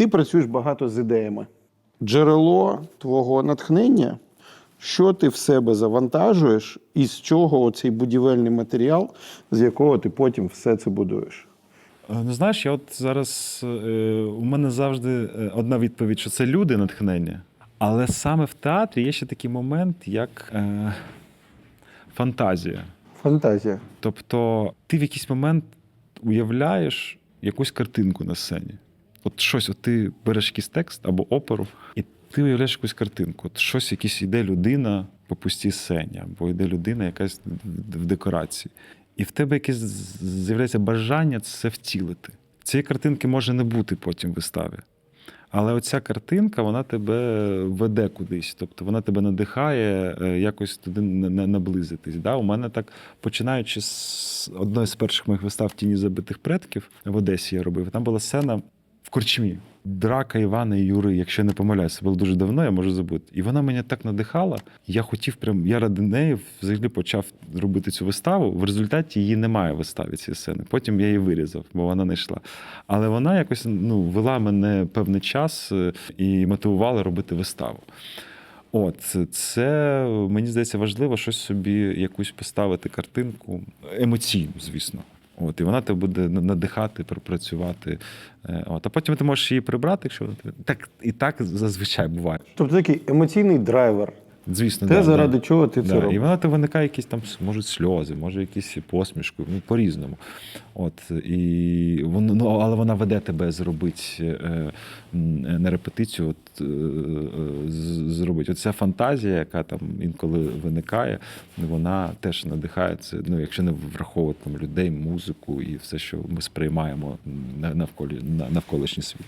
Ти працюєш багато з ідеями. Джерело твого натхнення, що ти в себе завантажуєш, і з чого оцей будівельний матеріал, з якого ти потім все це будуєш. Е, Ну, знаєш, я от зараз е, у мене завжди е, одна відповідь, що це люди натхнення. Але саме в театрі є ще такий момент, як е, фантазія. Фантазія. Тобто ти в якийсь момент уявляєш якусь картинку на сцені. От щось, от ти береш якийсь текст або оперу, і ти уявляєш якусь картинку. От щось, якась іде людина по пустій сцені, або йде людина якась в декорації. І в тебе якесь з'являється бажання це втілити. Цієї картинки може не бути потім в виставі. Але оця картинка, вона тебе веде кудись. Тобто вона тебе надихає е, якось туди на- на- наблизитись. Да? У мене так, починаючи з одної з перших моїх вистав Тіні забитих предків в Одесі я робив. Там була сцена корчмі. Драка Івана і Юри, якщо я не помиляюся, було дуже давно, я можу забути. І вона мене так надихала. Я хотів прям, я ради неї взагалі почав робити цю виставу. В результаті її немає в виставі цієї сцени. Потім я її вирізав, бо вона не йшла. Але вона якось ну, вела мене певний час е, і мотивувала робити виставу. От це мені здається важливо щось собі якусь поставити картинку емоційну, звісно. От, і вона тебе буде надихати, пропрацювати. Е, От, а потім ти можеш її прибрати, якщо так і так зазвичай буває. Тобто такий емоційний драйвер. Звісно, Те, да, заради да. чого ти це робиш. І вона тебе виникає якісь там, може, сльози, може, якісь посмішки, ну, по-різному. От, і воно, ну, але вона веде тебе зробити е, на репетицію, от, е, е, зробити. Оця фантазія, яка там інколи виникає, вона теж надихає це, ну, якщо не враховувати там, людей, музику і все, що ми сприймаємо на- навколо, на- навколишній світ.